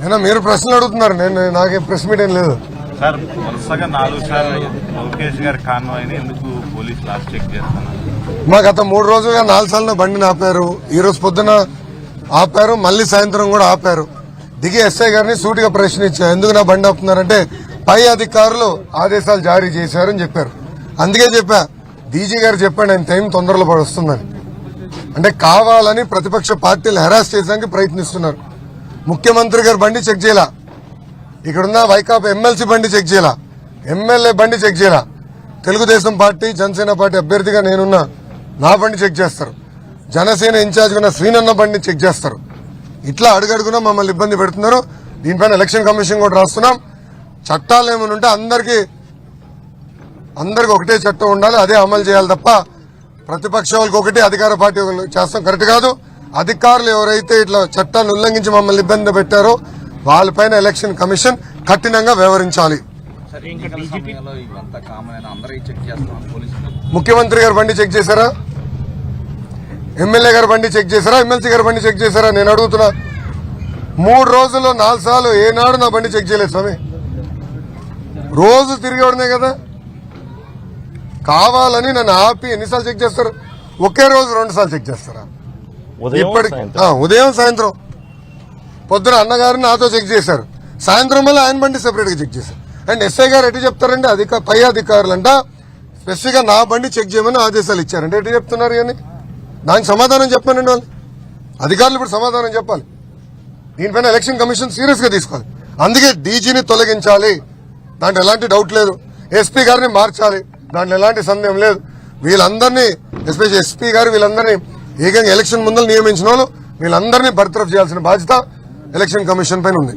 అయినా మీరు ప్రశ్నలు అడుగుతున్నారు. నేను నాకేం ప్రెస్ మీట్ ఏం లేదు. సార్ వరుసగా నాలుగు సార్లు లోకేష్ గారి కాన్వాయ్ని ఎందుకు పోలీసులు లాస్ట్ చెక్ చేస్తున్నారు? మా గత మూడు రోజులుగా నాలుగు సార్లు బండిని ఆపారు. ఈ రోజు పొద్దున ఆపారు. మళ్ళీ సాయంత్రం కూడా ఆపారు. దిగి ఎస్ఐ గారిని సూటిగా ప్రశ్నించా. ఎందుకు నా బండి ఆపుతున్నారంటే పై అధికారులు ఆదేశాలు జారీ చేశారని చెప్పారు. అందుకే చెప్పా డీజీ గారు చెప్పండి ఆయన టైం తొందరలో పడి వస్తుందని. అంటే కావాలని ప్రతిపక్ష పార్టీలు హెరాస్ చేయడానికి ప్రయత్నిస్తున్నారు. ముఖ్యమంత్రి గారు బండి చెక్ చేయాల? ఇక్కడున్న వైకాపా ఎమ్మెల్సీ బండి చెక్ చేయాల? ఎమ్మెల్యే బండి చెక్ చేయాల? తెలుగుదేశం పార్టీ జనసేన పార్టీ అభ్యర్థిగా నేనున్న నా బండి చెక్ చేస్తారు. జనసేన ఇన్ఛార్జ్ ఉన్న శ్రీనన్న బండి చెక్ చేస్తారు. ఇట్లా అడుగడుగునా మమ్మల్ని ఇబ్బంది పెడుతున్నారు. దీనిపైన ఎలక్షన్ కమిషన్ కూడా రాస్తున్నాం. చట్టాలు ఏమైనా ఉంటే అందరికీ అందరికి ఒకటే చట్టం ఉండాలి అదే అమలు చేయాలి తప్ప ప్రతిపక్ష వాళ్ళకి ఒకటి అధికార పార్టీ చేస్తాం. కరెక్ట్ కాదు. అధికారులు ఎవరైతే ఇట్లా చట్టాన్ని ఉల్లంఘించి మమ్మల్ని ఇబ్బంది పెట్టారో వాళ్ళపైన ఎలక్షన్ కమిషన్ కఠినంగా వ్యవహరించాలి. ముఖ్యమంత్రి గారు బండి చెక్ చేశారా? ఎమ్మెల్యే గారు బండి చెక్ చేశారా? ఎమ్మెల్సీ గారు బండి చెక్ చేశారా? నేను అడుగుతున్నా. మూడు రోజుల్లో నాలుగు సార్లు ఏనాడు నా బండి చెక్ చేయలేదు స్వామి. రోజు తిరిగేవాడనే కదా. కావాలని నన్ను ఆపి ఎన్నిసార్లు చెక్ చేస్తారు? ఒకే రోజు రెండు సార్లు చెక్ చేస్తారా? ఇప్పటికి ఉదయం సాయంత్రం. పొద్దున అన్నగారు నాతో చెక్ చేశారు. సాయంత్రం మళ్ళీ ఆయన బండి సెపరేట్గా చెక్ చేశారు. అండ్ ఎస్ఐ గారు ఎటు చెప్తారండి అధిక పై అధికారులు అంట స్పెసిఫిక్గా నా బండి చెక్ చేయమని ఆదేశాలు ఇచ్చారంటే. ఎటు చెప్తున్నారు కానీ దానికి సమాధానం చెప్పానండి వాళ్ళు. అధికారులు ఇప్పుడు సమాధానం చెప్పాలి. దీనిపైన ఎలక్షన్ కమిషన్ సీరియస్గా తీసుకోవాలి. అందుకే డీజీని తొలగించాలి. దాంట్లో ఎలాంటి డౌట్ లేదు. ఎస్పీ గారిని మార్చాలి. దాంట్లో ఎలాంటి సందేహం లేదు. వీళ్ళందరినీ ఎస్పెషల్ ఎస్పీ గారు వీళ్ళందరినీ ఏకంగా ఎలక్షన్ ముందర నియమించిన వాళ్ళు వీళ్ళందరినీ బర్తరఫ్ చేయాల్సిన బాధ్యత ఎలక్షన్ కమిషన్ పైన ఉంది.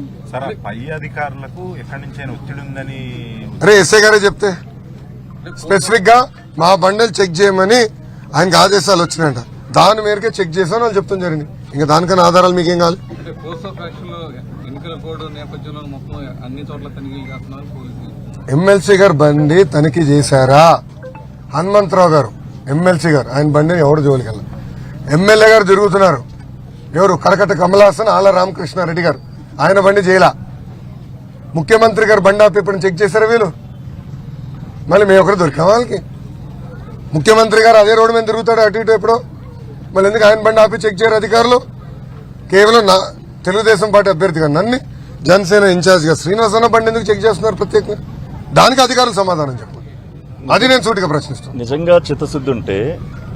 అరే ఎస్ఐ గారే చెప్తే. స్పెసిఫిక్గా మా బండలు చెక్ చేయమని ఆయనకి ఆదేశాలు వచ్చినాయంట. దాని మేరకే చెక్ చేశాను వాళ్ళు చెప్తాం జరిగింది. ఇంకా దానికన్నా ఆధారాలు మీకేం కావాలి? ఎమ్మెల్సీ గారు బండి తనిఖీ చేశారా? హనుమంతరావు గారు ఎమ్మెల్సీ గారు ఆయన బండిని ఎవరు జోలికి వెళ్ళారు ఎమ్మెల్యే గారు తిరుగుతున్నారు ఎవరు? కరకట కమలాసన్ ఆల రామకృష్ణారెడ్డి గారు. ఆయన బండి చేయలా. ముఖ్యమంత్రి గారు బండి ఆపి ఇప్పుడు చెక్ చేశారా వీళ్ళు? మళ్ళీ మేము ఒకరు దొరికాం వాళ్ళకి? ముఖ్యమంత్రి గారు అదే రోడ్డు మీద తిరుగుతాడు అటు ఇటు ఎప్పుడో. మళ్ళీ ఎందుకు ఆయన బండి ఆపి చెక్ చేయరు అధికారులు? కేవలం నా తెలుగుదేశం పార్టీ అభ్యర్థిగా నన్ను జనసేన ఇన్ఛార్జ్గా శ్రీనివాసన్న బండి ఎందుకు చెక్ చేస్తున్నారు ప్రత్యేకంగా? దానికి అధికారులు సమాధానం చెప్పాలి అది నేను సూటిగా ప్రశ్నిస్తాను నిజంగా చిత్తశుద్ధి ఉంటే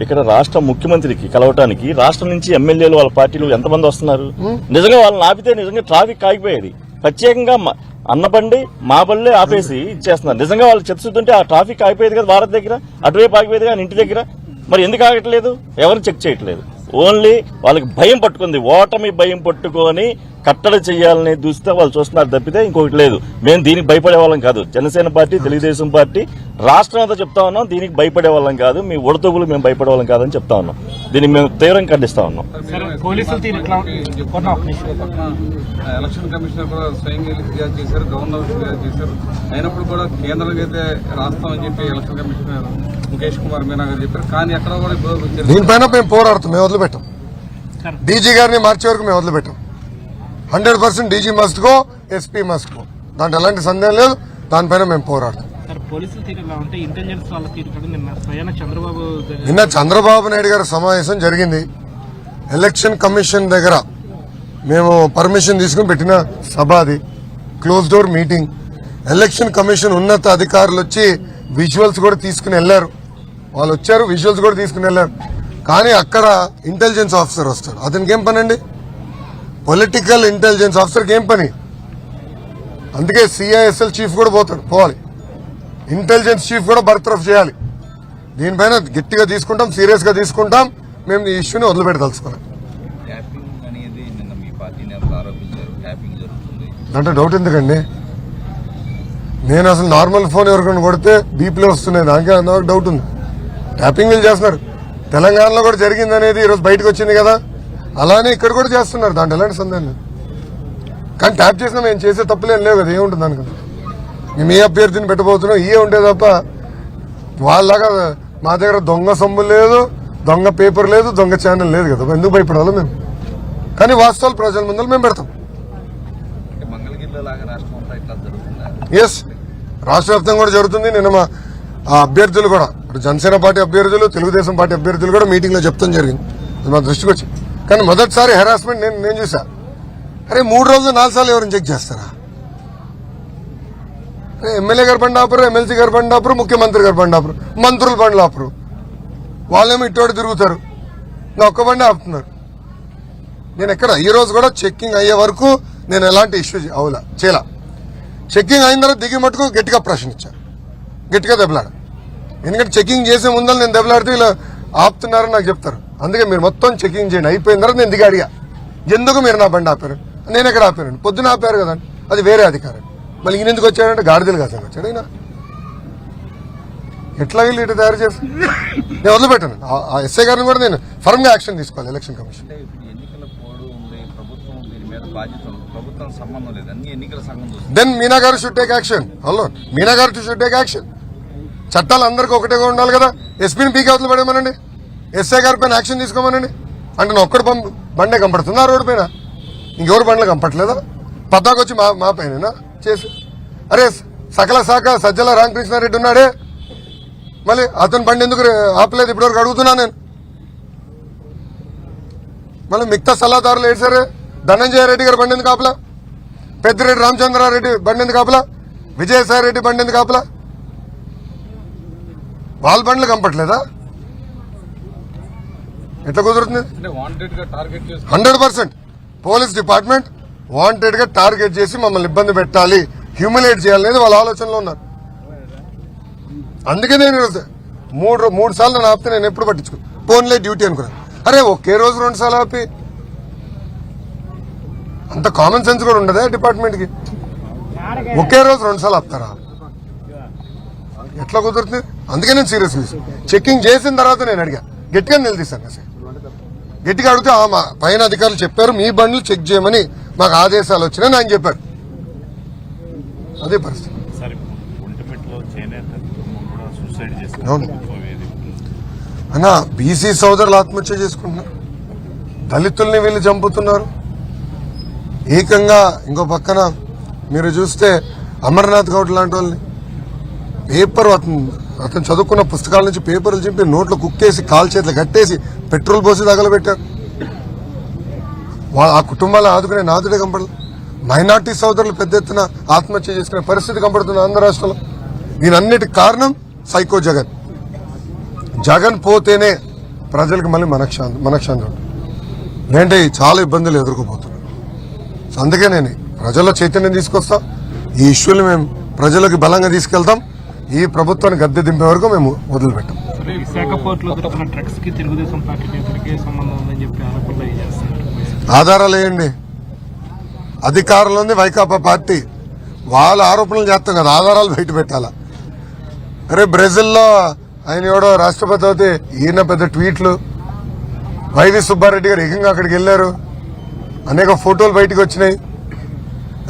ఇక్కడ రాష్ట్ర ముఖ్యమంత్రికి కలవటానికి రాష్ట్రం నుంచి ఎమ్మెల్యేలు వాళ్ళ పార్టీలు ఎంతమంది వస్తున్నారు? నిజంగా వాళ్ళని ఆపితే నిజంగా ట్రాఫిక్ ఆగిపోయేది ప్రత్యేకంగా మ- అన్న బండి మా బళ్ళే ఆపేసి ఇచ్చేస్తున్నారు. నిజంగా వాళ్ళు ఉంటే ఆ ట్రాఫిక్ ఆగిపోయేది కదా భారత్ దగ్గర? అటువైపు ఆగిపోయేది కానీ ఇంటి దగ్గర? మరి ఎందుకు ఆగట్లేదు? ఎవరు చెక్ చేయట్లేదు. ఓన్లీ వాళ్ళకి భయం పట్టుకుంది. ఓటమి భయం పట్టుకొని కట్టడి చేయాలనే దృష్టితో వాళ్ళు చూస్తున్నారు తప్పితే ఇంకొకటి లేదు. మేము దీనికి భయపడే వాళ్ళం కాదు. జనసేన పార్టీ తెలుగుదేశం పార్టీ రాష్ట్రం అంతా చెప్తా ఉన్నాం దీనికి భయపడే వాళ్ళం కాదు. మీ ఉడతగులు మేము భయపడే వాళ్ళం కాదని చెప్తా ఉన్నాం. దీన్ని మేము తీవ్రంగా ఖండిస్తా ఉన్నాం. ఎలక్షన్ కమిషనర్ కూడా స్వయంగా ఫిర్యాదు చేశారు గవర్నర్ ఫిర్యాదు చేశారు. అయినప్పుడు కూడా కేంద్రానికి అయితే రాస్తామని చెప్పి ఎలక్షన్ కమిషనర్ ముఖేష్ కుమార్ మీనా గారు చెప్పారు. కానీ ఎక్కడ కూడా దీనిపైన మేము పోరాడుతాం మేము వదిలిపెట్టాం. డీజీ గారిని మార్చే వరకు మేము వదిలిపెట్టాం. Hundred percent DG must go SP must go దాంట్లో ఎలాంటి సందేహం లేదు. దానిపైన మేము పోరాడతాం. నిన్న చంద్రబాబు నాయుడు గారి సమావేశం జరిగింది. ఎలక్షన్ కమిషన్ దగ్గర మేము పర్మిషన్ తీసుకుని పెట్టిన సభ అది. Close door meeting election commission ఉన్నత అధికారులు వచ్చి విజువల్స్ కూడా తీసుకుని వెళ్ళారు. వాళ్ళు వచ్చారు విజువల్స్ కూడా తీసుకుని వెళ్ళారు. కానీ అక్కడ ఇంటెలిజెన్స్ ఆఫీసర్ వస్తాడు అతనికి ఏం పని అండి పొలిటికల్ ఇంటెలిజెన్స్ ఆఫీసర్కి ఏం పని? అందుకే సిఐఎస్ఎల్ చీఫ్ కూడా పోతాడు పోవాలి. ఇంటెలిజెన్స్ చీఫ్ కూడా బర్తరఫ్ చేయాలి. దీనిపైన గట్టిగా తీసుకుంటాం సీరియస్గా తీసుకుంటాం మేము ఈ ఇష్యూని వదిలిపెట్టదలుచుకోవాలి. అంటే డౌట్ ఎందుకండి? నేను అసలు నార్మల్ ఫోన్ ఎవరికైనా కొడితే బీపీలో వస్తున్నాయి దానికే నాకు డౌట్ ఉంది. ట్యాపింగ్ చేస్తున్నారు. తెలంగాణలో కూడా జరిగింది అనేది ఈరోజు బయటకు వచ్చింది కదా. అలానే ఇక్కడ కూడా చేస్తున్నారు దాంట్లో ఎలాంటి సందేహం లేదు. కానీ ట్యాప్ చేసినా మేము చేసే తప్పులేం లేవు కదా ఏముంటుంది అనుకుంటా మేము ఏ అభ్యర్థిని పెట్టబోతున్నాం ఇయే ఉంటే తప్ప వాళ్ళలాగా మా దగ్గర దొంగ సొమ్ము లేదు దొంగ పేపర్ లేదు దొంగ ఛానల్ లేదు కదా. ఎందుకు భయపడాలి మేము? కానీ వాస్తవాలు ప్రజల ముందర మేము పెడతాం. ఎస్ రాష్ట్ర వ్యాప్తంగా కూడా జరుగుతుంది. నిన్న మా ఆ అభ్యర్థులు కూడా జనసేన పార్టీ అభ్యర్థులు తెలుగుదేశం పార్టీ అభ్యర్థులు కూడా మీటింగ్లో చెప్తాం జరిగింది. అది మా దృష్టికి వచ్చి కానీ మొదటిసారి హెరాస్మెంట్ నేను నేను చూసా. అరే మూడు రోజులు నాలుగు సార్లు ఎవరిని చెక్ చేస్తారా? అరే ఎమ్మెల్యే గారు బండి ఆపరు ఎమ్మెల్సీ గారు బండి ఆపరు ముఖ్యమంత్రి గారు బండి ఆపరు మంత్రులు బండ్లు ఆపరు. వాళ్ళేమో ఇటువంటి తిరుగుతారు. నా ఒక్క బండి ఆపుతున్నారు. నేను ఎక్కడ? ఈ రోజు కూడా చెక్కింగ్ అయ్యే వరకు నేను ఎలాంటి ఇష్యూ అవులా చేయలా. చెక్కింగ్ అయిన తర్వాత దిగి మటుకు గట్టిగా ప్రశ్నించాను గట్టిగా దెబ్బలాడ. ఎందుకంటే చెక్కింగ్ చేసే ముందర నేను దెబ్బలాడితే ఇలా ఆపుతున్నారని నాకు చెప్తారు. అందుకే మీరు మొత్తం చెకింగ్ చేయండి. అయిపోయిన తర్వాత నేను దిగి అడిగా. ఎందుకు మీరు నా బండి ఆపారు? నేను ఎక్కడ ఆపాను? పొద్దున ఆపారు కదండి అది వేరే అధికారం. మళ్ళీ ఈయన ఎందుకు వచ్చాడంటే గాడిదలు కాదు వచ్చాడు. ఈయన ఎట్లా వీళ్ళు ఇటు తయారు చేసి నేను వదిలిపెట్టాను. ఆ- ఎస్ఐ గారిని కూడా నేను ఫర్మ్గా యాక్షన్ తీసుకోవాలి ఎలక్షన్ కమిషన్ దీని Meena garu should take action hello Meena garu should take action చట్టాలు అందరికీ ఒకటేగా ఉండాలి కదా. ఎస్పీని పీకి అవతలు పడేమనండి ఎస్ఐ గారి పైన యాక్షన్ తీసుకోమనండి. అంటే నా ఒక్కడు బండే కంపడుతుందా ఆ రోడ్డు పైన? ఇంకెవరు బండ్లు కంపట్లేదా? పద్దాకొచ్చి మా మా పైన చేసి. అరే సకల శాఖ సజ్జల రామకృష్ణారెడ్డి ఉన్నాడే. మళ్ళీ అతని బండి ఎందుకు రే- ఆపలేదు? ఇప్పటివరకు అడుగుతున్నా నేను. మళ్ళీ మిగతా సలహాదారులు ఏడ్చారే ధనంజయ రెడ్డి గారు బండి ఎందుకు ఆపలా? పెద్దిరెడ్డి రామచంద్రారెడ్డి బండి ఎందుకు ఆపలా? విజయసాయి రెడ్డి బండి ఎందుకు ఆపలా? వాళ్ళ బండ్లు కంపట్లేదా? ఎట్లా కుదురుతుంది? Hundred percent. పోలీస్ డిపార్ట్మెంట్ వాంటెడ్గా టార్గెట్ చేసి మమ్మల్ని ఇబ్బంది పెట్టాలి హ్యూమిలేట్ చేయాలనేది వాళ్ళ ఆలోచనలో ఉన్నారు. అందుకే నేను మూడు మూడు సార్లు నన్ను ఆపితే నేను ఎప్పుడు పట్టించుకో ఫోన్లే డ్యూటీ అనుకున్నాను. అరే ఒకే రోజు రెండు సార్లు ఆపి. అంత కామన్ సెన్స్ కూడా ఉండదా డిపార్ట్మెంట్కి ఒకే రోజు రెండు సార్లు ఆపుతారా? ఎట్లా కుదురుతుంది? అందుకే నేను సీరియస్ చెక్కింగ్ చేసిన తర్వాత నేను అడిగా. గట్టిగా నిలదీశాను అసలు గట్టిగా అడిగితే ఆ మా పైన అధికారులు చెప్పారు మీ బండ్లు చెక్ చేయమని మాకు ఆదేశాలు వచ్చినాయని ఆయన చెప్పారు. అదే పరిస్థితి. సరే అవును. అన్న బీసీ సోదరులు ఆత్మహత్య చేసుకుంటున్నారు. దళితుల్ని వీళ్ళు చంపుతున్నారు. ఏకంగా ఇంకో పక్కన మీరు చూస్తే అమర్నాథ్ గౌడ్ లాంటి వాళ్ళని పేపర్ అతను చదువుకున్న పుస్తకాల నుంచి పేపర్లు చింపి నోట్లో కుక్కేసి కాల్ చేతులు కట్టేసి పెట్రోల్ పోసి తగలబెట్టారు. వా- ఆ కుటుంబాలను ఆదుకునే నాదుడే కంపడలేదు మైనార్టీ సోదరులు పెద్ద ఎత్తున ఆత్మహత్య చేసుకునే పరిస్థితి కనపడుతుంది ఆంధ్ర రాష్ట్రంలో. దీనన్నిటి కారణం సైకో జగన్. జగన్ పోతేనే ప్రజలకు మళ్ళీ మనక్షాంతి మనక్షాంతి ఉంటుంది. ఏంటంటే చాలా ఇబ్బందులు ఎదుర్కోబోతున్నాం అందుకే నేను ప్రజల్లో చైతన్యం తీసుకొస్తా. ఈ ఇష్యూని మేము ప్రజలకు బలంగా తీసుకెళ్తాం. ఈ ప్రభుత్వాన్ని గద్దె దింపే వరకు మేము వదిలిపెట్టాం. సరే విశాఖ పోర్టులో దొరికిన డ్రగ్స్కి తెలుగుదేశం పార్టీ నేతలకి సంబంధం ఉందని చెప్పి ఆరోపణలు అవి చేస్తున్నారు ఆధారాలు వేయండి. అధికారంలో ఉంది వైకాపా పార్టీ. వాళ్ళ ఆరోపణలు చేస్తాం కదా ఆధారాలు బయట పెట్టాలా? అరే బ్రెజిల్లో ఆయన ఎవడో రాష్ట్రపతి అవుతే ఈయన పెద్ద ట్వీట్లు. వైవి సుబ్బారెడ్డి గారు ఏకంగా అక్కడికి వెళ్ళారు. అనేక ఫోటోలు బయటకు వచ్చినాయి.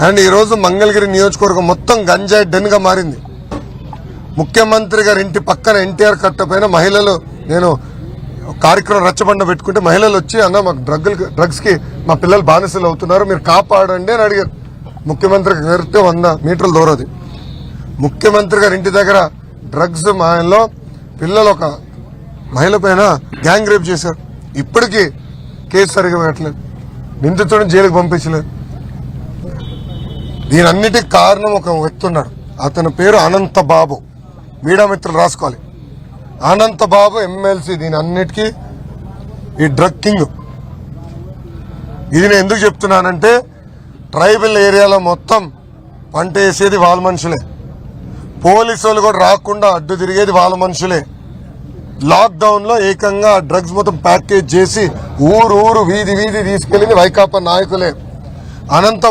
అండ్ ఈరోజు మంగళగిరి నియోజకవర్గం మొత్తం గంజాయి డెన్గా మారింది. ముఖ్యమంత్రి గారి ఇంటి పక్కన ఎన్టీఆర్ కట్ట పైన మహిళలు నేను కార్యక్రమం రచ్చబండ పెట్టుకుంటే మహిళలు వచ్చి అన్న మాకు డ్రగ్లు డ్రగ్స్కి మా పిల్లలు బానిసలు అవుతున్నారు మీరు కాపాడండి అని అడిగారు. ముఖ్యమంత్రి గారితో వంద మీటర్ల దూరది ముఖ్యమంత్రి గారి ఇంటి దగ్గర డ్రగ్స్ మాయల్లో పిల్లలు ఒక మహిళ పైన గ్యాంగ్ రేప్ చేశారు. ఇప్పటికీ కేసు సరిగా పెట్టలేదు. నిందితుడిని జైలుకి పంపించలేదు. దీనన్నిటికి కారణం ఒక వ్యక్తి ఉన్నాడు. అతని పేరు అనంత బాబు. మీడియా మిత్రులు రాసుకోవాలి. అనంత బాబు ఎమ్మెల్సీ దీని అన్నిటికీ ఈ డ్రగ్ కింగ్. ఇది నేను ఎందుకు చెప్తున్నానంటే ట్రైబల్ ఏరియాలో మొత్తం పంట వేసేది వాళ్ళ మనుషులే. పోలీసు వాళ్ళు కూడా రాకుండా అడ్డు తిరిగేది వాళ్ళ మనుషులే. లాక్డౌన్లో ఏకంగా డ్రగ్స్ మొత్తం ప్యాకేజ్ చేసి ఊరు ఊరు వీధి వీధి తీసుకెళ్ళింది వైకాపా నాయకులే. అనంత